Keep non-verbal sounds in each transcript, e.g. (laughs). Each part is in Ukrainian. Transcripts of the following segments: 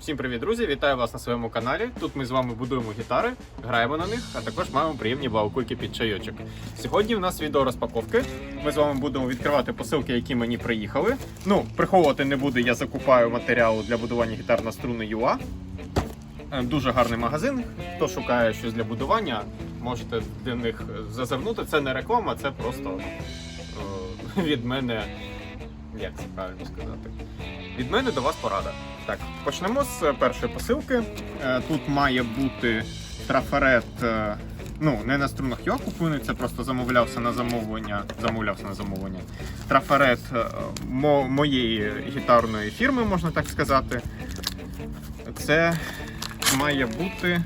Всім привіт, друзі! Вітаю вас на своєму каналі. Тут ми з вами будуємо гітари, граємо на них, а також маємо приємні балкуйки під чайочок. Сьогодні в нас відео розпаковки. Ми з вами будемо відкривати посилки, які мені приїхали. Ну, приховувати не буду, я закупаю матеріал для будування гітар на струни UA. Е, Дуже гарний магазин. Хто шукає щось для будування, можете до них зазирнути. Це не реклама, це просто е, (laughs) від мене. Як це правильно сказати? Від мене до вас порада. Так, почнемо з першої посилки. Е, Тут має бути трафарет. е, Ну, не на струнах я куплений, це просто замовлявся на замовлення. Замовлявся на замовлення. Трафарет е, мо- моєї гітарної фірми, можна так сказати. Це має бути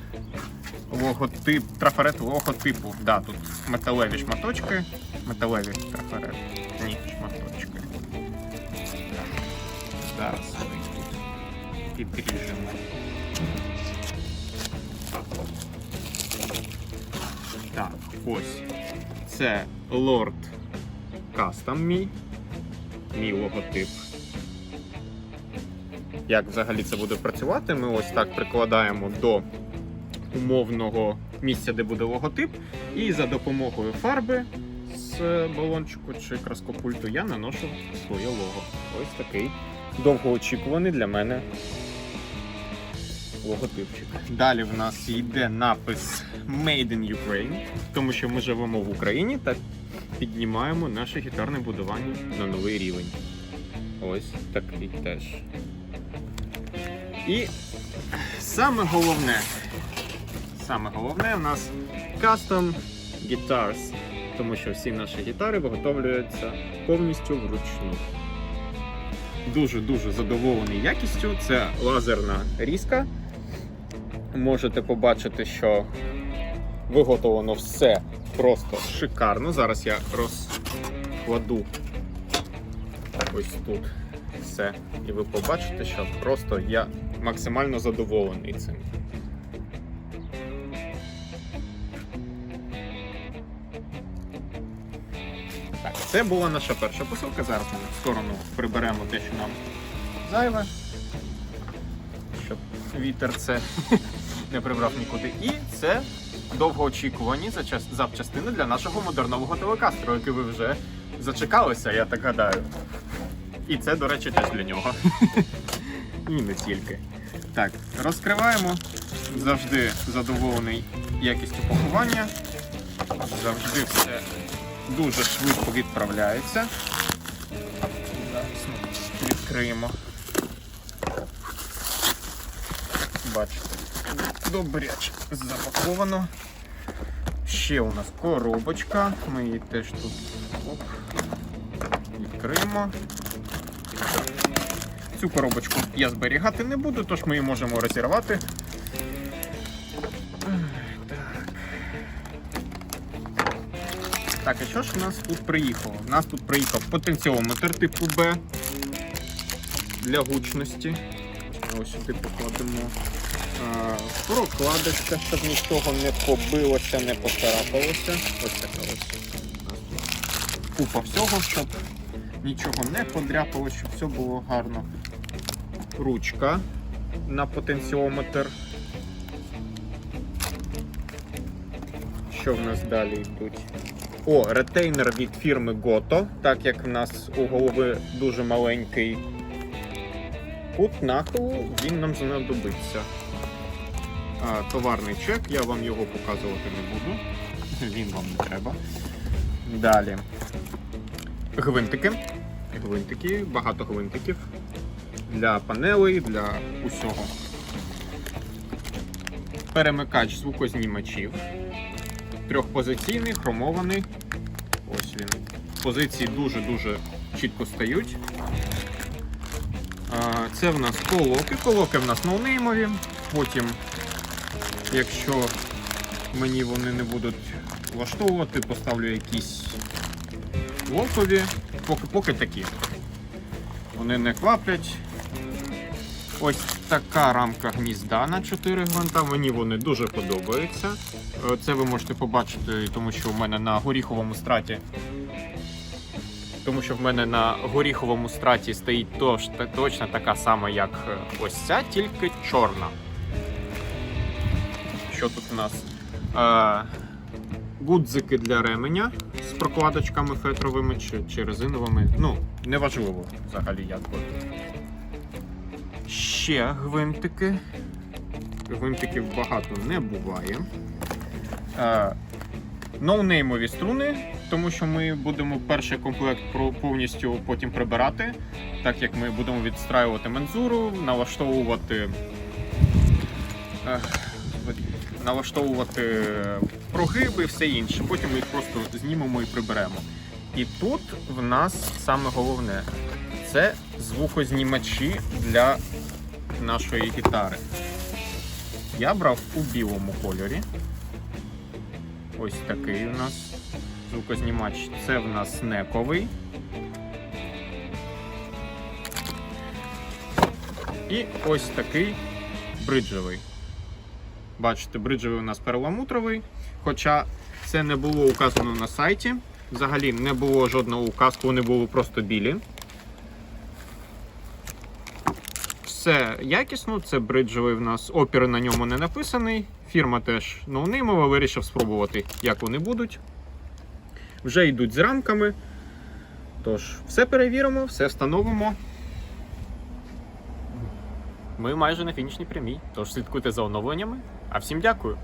логотип, трафарет логотипу. Да, тут металеві шматочки. Металеві трафарет. Ні, шматочки. Зараз ми тут. Так, ось. Це Lord Custom мій. Мій логотип. Як взагалі це буде працювати? Ми ось так прикладаємо до умовного місця, де буде логотип, і за допомогою фарби з балончику чи краскопульту я наношу своє лого. Ось такий довгоочікуваний для мене логотипчик. Далі в нас йде напис Made in Ukraine, тому що ми живемо в Україні та піднімаємо наше гітарне будування на новий рівень. Ось такий теж. І саме головне, саме головне у нас Custom Guitars, тому що всі наші гітари виготовлюються повністю вручну. Дуже-дуже задоволений якістю. Це лазерна різка. Можете побачити, що виготовлено все просто шикарно. Зараз я розкладу ось тут все. І ви побачите, що просто я максимально задоволений цим. Так, це була наша перша посилка. Зараз ми в сторону приберемо те, що нам зайве, щоб вітер це (laughs) не прибрав нікуди. І це довгоочікувані запчастини для нашого модернового телекастеру, який ви вже зачекалися, я так гадаю. І це, до речі, теж для нього. (laughs) І не тільки. Так, розкриваємо. Завжди задоволений якістю пакування. Завжди все дуже швидко відправляється. Відкриємо. Бачите, добряче запаковано. Ще у нас коробочка. Ми її теж тут оп, відкриємо. Цю коробочку я зберігати не буду, тож ми її можемо розірвати. Так, і що ж у нас тут приїхало? У нас тут приїхав потенціометр типу Б для гучності. Ось сюди покладемо а, прокладочка, щоб нічого не побилося, не поцарапалося. Ось така ось. Купа всього, щоб нічого не подряпалося, щоб все було гарно. Ручка на потенціометр. Що в нас далі йдуть? О, ретейнер від фірми Goto, так як в нас у голови дуже маленький кут нахилу, він нам знадобиться. А, товарний чек, я вам його показувати не буду. (laughs) Він вам не треба. Далі. Гвинтики. Гвинтики, багато гвинтиків. Для панелей, для усього. Перемикач звукознімачів. Трьохпозиційний, хромований. Ось він. Позиції дуже-дуже чітко стають. Це в нас колоки. Колоки в нас ноунеймові. Потім, якщо мені вони не будуть влаштовувати, поставлю якісь локові. Поки, поки такі. Вони не кваплять. Ось така рамка гнізда на 4 гвинта. Мені вони дуже подобаються. Е, Це ви можете побачити, тому що у мене на горіховому страті тому що в мене на горіховому страті стоїть та- точно така сама, як е, ось ця, тільки чорна. Що тут у нас? Е, гудзики для ременя з прокладочками фетровими чи, чи резиновими. Ну, неважливо взагалі як. би. Ще гвинтики. Гвинтиків багато не буває. Ноунеймові струни, тому що ми будемо перший комплект повністю потім прибирати, так як ми будемо відстраювати мензуру, налаштовувати. налаштовувати прогиби і все інше. Потім ми їх просто знімемо і приберемо. І тут в нас саме головне це звукознімачі для нашої гітари. Я брав у білому кольорі. Ось такий у нас звукознімач. Це в нас нековий. І ось такий бриджевий. Бачите, бриджевий у нас перламутровий. Хоча це не було указано на сайті. Взагалі не було жодного указку, вони були просто білі. Все якісно, це бриджевий в нас. Опір на ньому не написаний. Фірма теж ноунеймова, вирішив спробувати, як вони будуть. Вже йдуть з рамками. Тож, все перевіримо, все встановимо. Ми майже на фінішній прямій. Тож слідкуйте за оновленнями. А всім дякую.